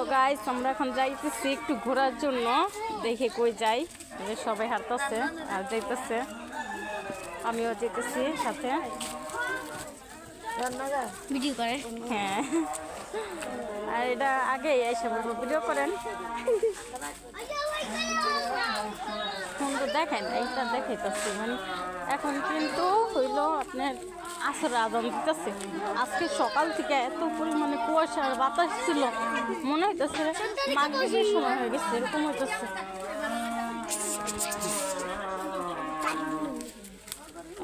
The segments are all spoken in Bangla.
তো গাইস আমরা এখন যাইতেছি একটু ঘোরার জন্য। দেখে কই যাই। যে সবাই হাঁটতেছে আর যাইতেছে। আমিও যেতেছি সাথে। ভিডিও করে। হ্যাঁ। আর এটা আগে এসে বলব ভিডিও করেন। সুন্দর দেখেন এইটা দেখাইতেছি। মানে এখন কিন্তু হইল আপনার আসর আদান দিতেছে। আজকে সকাল থেকে এত পরিমাণে কুয়াশা আর বাতাস ছিল, মনে হইতেছে মাগরীবের সময় হয়ে গেছে, এরকম হইতেছে।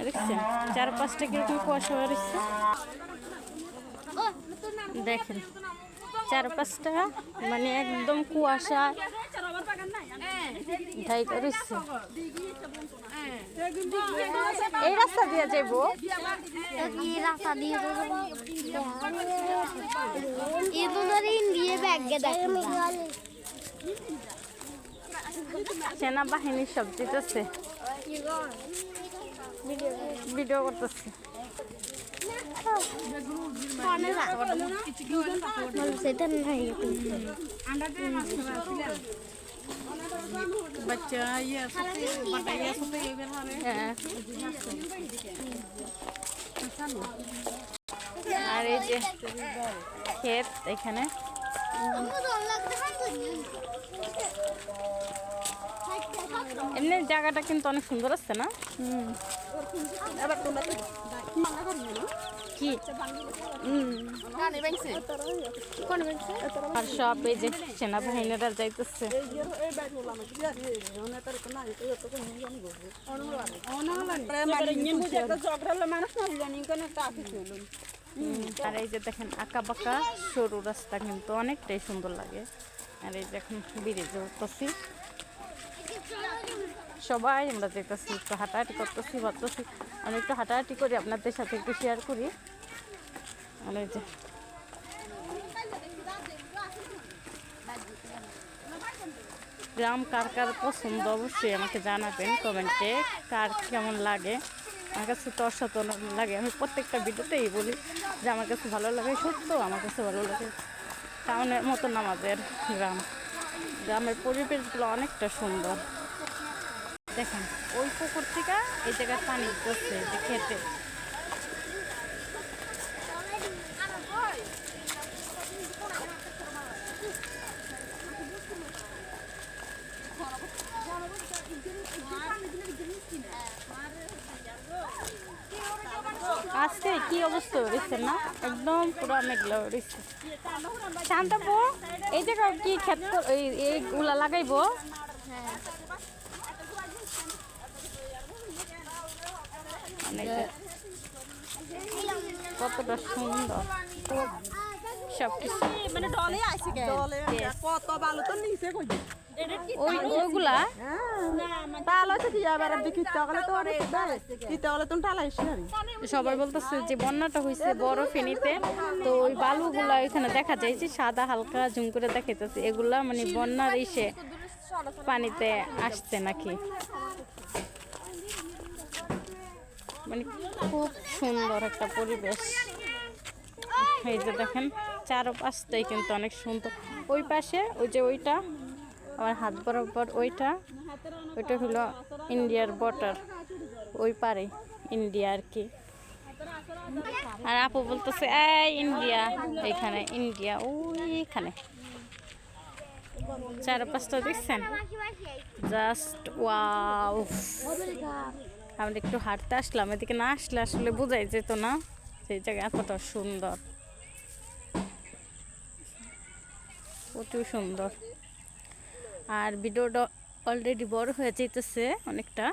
দেখছেন চার পাঁচটা কীরকম কুয়াশা বেরোচ্ছে দেখেন চার পাঁচটা মানে একদম কুয়াশা ঢাই করেছে এই রাস্তা দিয়ে যাইব। এই রাস্তা দিয়ে সেনাবাহিনী সব দিতেছে। ভিডিও করতেছে। সেটা নাই। বাচ্চা ইয়ে হ্যাঁ আর এই যে ক্ষেত এখানে এমনি জায়গাটা কিন্তু অনেক সুন্দর আছে না কি? আর সব এই যে সেনাবাহিনীরা যাইতেছে। আর এই যে দেখেন আঁকা বাঁকা সরু রাস্তা কিন্তু অনেকটাই সুন্দর লাগে। আর এই যে এখন ব্রিজে সবাই, আমরা যেতেছি, একটু হাঁটাহাঁটি করতেছি, ভাবতেছি আমি একটু হাঁটাহাঁটি করি, আপনাদের সাথে একটু শেয়ার করি। এই যে। গ্রাম কার কার পছন্দ, অবশ্যই আমাকে জানাবেন কমেন্টে, কার কেমন লাগে। আমার কাছে তো অসাধারণ লাগে, আমি প্রত্যেকটা ভিডিওতেই বলি যে আমার কাছে ভালো লাগে, সত্য, আমার কাছে ভালো লাগে। টাউনের মতন আমাদের গ্রাম। গ্রামের পরিবেশগুলো অনেকটা সুন্দর। দেখেন, ওই পুকুর থেকে এই জায়গায় পানি পড়ছে যে খেতে। আজকে কি অবস্থা হয়েছে না? একদম পুরো মেঘলা হয়েছে। শান্তাপু, এই জায়গা কি এই এইগুলা লাগাইবো? অনেক কতটা সুন্দর। সব কিছু মানে ডলে আছে কত ভালো তো নিচে কই? ওই ওইগুলা তাহলে তো কি? আবার দেখি তাহলে তো অনেক কি? তাহলে তুমি টালাই সবাই বলতেছে যে বন্যাটা হয়েছে বড় ফেনীতে তো ওই বালুগুলা এখানে দেখা যায় যে সাদা হালকা জুম করে দেখাইতেছে। এগুলা মানে বন্যার ইসে পানিতে আসছে নাকি? মানে খুব সুন্দর একটা পরিবেশ। এই যে দেখেন চারো পাঁচটাই কিন্তু অনেক সুন্দর। ওই পাশে ওই যে ওইটা আমার হাত বরাবর ওইটা ওইটা হলো ইন্ডিয়ার বর্ডার ওই পারে ইন্ডিয়া আর কি। আর আপু বলতেছে, এই ইন্ডিয়া এইখানে ইন্ডিয়া, ওইখানে। চার পাঁচটা দেখছেন? জাস্ট ওয়াও আমরা একটু হাঁটতে আসলাম, এদিকে না আসলে আসলে বোঝাই যেত না সেই জায়গা এতটা সুন্দর। প্রচুর সুন্দর। আর ভিডিওটা অলরেডি বড় হয়ে যেতেছে অনেকটা।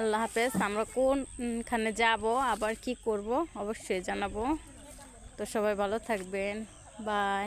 আল্লাহ হাফেজ, আমরা কোনখানে যাব, আবার কি করব, অবশ্যই জানাব। তো সবাই ভালো থাকবেন। বাই।